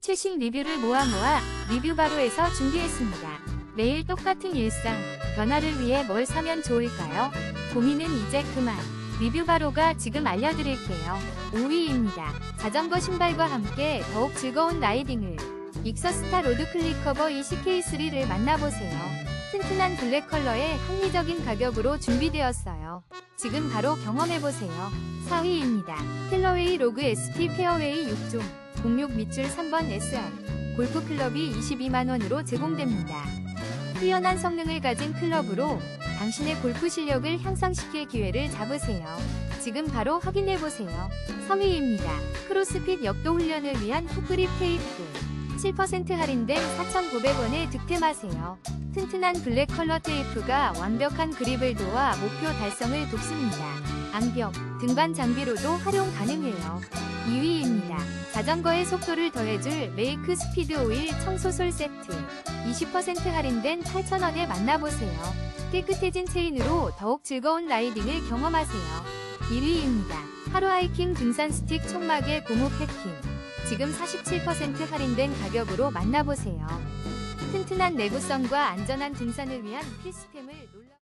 최신 리뷰를 모아 모아 리뷰 바로에서 준비했습니다. 매일 똑같은 일상, 변화를 위해 뭘 사면 좋을까요? 고민은 이제 그만. 리뷰 바로가 지금 알려드릴게요. 5위입니다. 자전거 신발과 함께 더욱 즐거운 라이딩을. 익서스타 로드 클릭커버 20K3를 만나보세요. 튼튼한 블랙 컬러에 합리적인 가격으로 준비되었어요. 지금 바로 경험해보세요. 4위입니다. 텔러웨이 로그 SP 페어웨이 6종. 06 밑줄 3번 SR. 골프클럽이 22만원으로 제공됩니다. 뛰어난 성능을 가진 클럽으로 당신의 골프 실력을 향상시킬 기회를 잡으세요. 지금 바로 확인해보세요. 3위입니다. 크로스핏 역도 훈련을 위한 훅그립 테이프. 7% 할인된 4,900원에 득템하세요. 튼튼한 블랙 컬러 테이프가 완벽한 그립을 도와 목표 달성을 돕습니다. 암벽, 등반 장비로도 활용 가능해요. 2위입니다. 자전거의 속도를 더해줄 메이크 스피드 오일 청소솔 세트. 20% 할인된 8,000원에 만나보세요. 깨끗해진 체인으로 더욱 즐거운 라이딩을 경험하세요. 1위입니다. 하루 하이킹 등산 스틱 총막의 고무 패킹. 지금 47% 할인된 가격으로 만나보세요. 튼튼한 내구성과 안전한 등산을 위한 필수템을 놀라